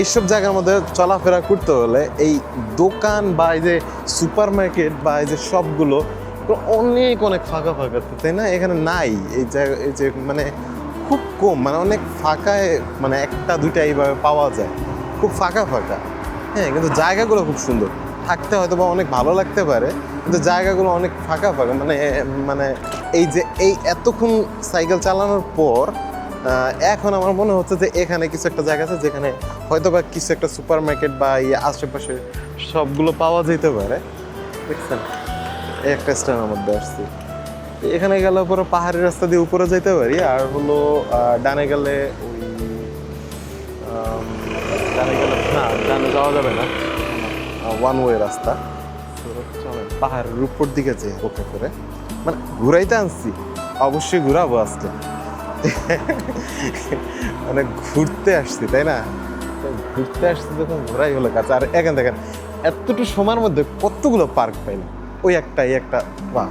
এইসব জায়গার মধ্যে চলাফেরা করতে হলে এই দোকান বা এই যে সুপার মার্কেট বা এই যে এগুলো অনেক অনেক ফাঁকা ফাঁকা, তাই না? এখানে নাই। এই জায়গা, এই যে মানে খুব কম মানে অনেক ফাঁকায় মানে একটা, দুইটা এইভাবে পাওয়া যায়। খুব ফাঁকা ফাঁকা। হ্যাঁ কিন্তু জায়গাগুলো খুব সুন্দর। থাকতে হয়তো বা অনেক ভালো লাগতে পারে, কিন্তু জায়গাগুলো অনেক ফাঁকা ফাঁকা। মানে মানে এই যে এই এতক্ষণ সাইকেল চালানোর পর এখন আমার মনে হচ্ছে যে এখানে কিছু একটা জায়গা আছে যেখানে হয়তো বা কিছু একটা সুপার মার্কেট বা ইয়ে আশেপাশে সবগুলো পাওয়া যেতে পারে। দেখছেন? একটা স্ট্যান্ডের মধ্যে আসছি। এখানে গেলে পরে পাহাড়ি রাস্তা দিয়ে উপরে যেতে পারি, আর হলো ডানে গেলে ওই ডানে গেলে, না, ডানে যাওয়া যাবে না। ওয়ান ওয়ে রাস্তা। পাহাড়ের উপর দিকে যে ওকে করে। মানে ঘুরাইতে আনছি। অবশ্যই ঘুরাবো আজকে। মানে ঘুরতে আসছি, তাই না? ঘুরতে আসছি যখন ঘোরাই হলো কাছে। আর এখান দেখেন, এতটুকু সময়ের মধ্যে কতগুলো পার্ক পাইলাম। ওই একটা, এই একটা, বা।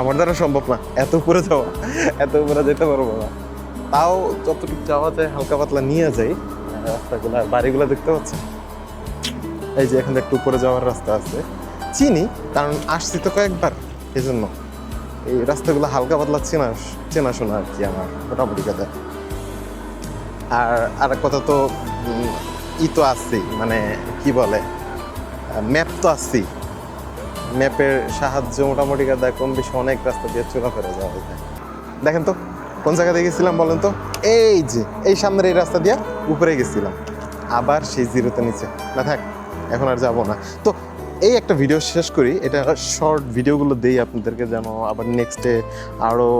আমার দ্বারা সম্ভব না, এত উপরে যাওয়া, এত উপরে যেতে পারব না। তাও যতটুকু যাওয়া যায়, হালকা পাতলা নিয়ে যাই রাস্তাগুলো বাড়িগুলো দেখতে পাচ্ছি এই যে এখানে একটু উপরে যাওয়ার রাস্তা আছে। চিনি, কারণ আসছি তো কয়েকবার এই জন্য এই রাস্তাগুলো হালকা পাতলা চেনা চেনাশোনা আর কি আমার, মোটামুটি কথা। আর আর কথা তো ই তো আসছি মানে কি বলে, ম্যাপ তো আসছি ম্যাপের সাহায্য মোটামুটি কথা, কম বেশি অনেক রাস্তা দিয়ে চলাফেরা যাওয়া যায় দেখেন তো, কোন জায়গা দিয়ে গেছিলাম বলেন তো? এই যে, এই সামনের এই রাস্তা দিয়ে উপরে গেছিলাম। আবার সেই জিরোতে নিচে। না থাক, এখন আর যাব না। তো এই একটা ভিডিও শেষ করি। এটা শর্ট ভিডিওগুলো দিই আপনাদেরকে যেন আবার নেক্সটে আরও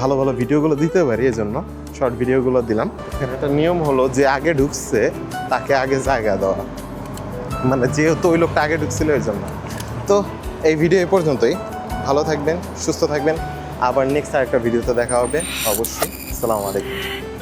ভালো ভালো ভিডিওগুলো দিতে পারি এই জন্য শর্ট ভিডিওগুলো দিলাম। এখানে একটা নিয়ম হলো যে আগে ঢুকছে, তাকে আগে জায়গা দেওয়া। মানে যেহেতু ওই লোকটা আগে ঢুকছিল এর জন্য তো এই ভিডিও এ পর্যন্তই। ভালো থাকবেন, সুস্থ থাকবেন। আবার নেক্সট আরেকটা ভিডিওতে দেখা হবে। অবশ্যই। আসসালামু আলাইকুম।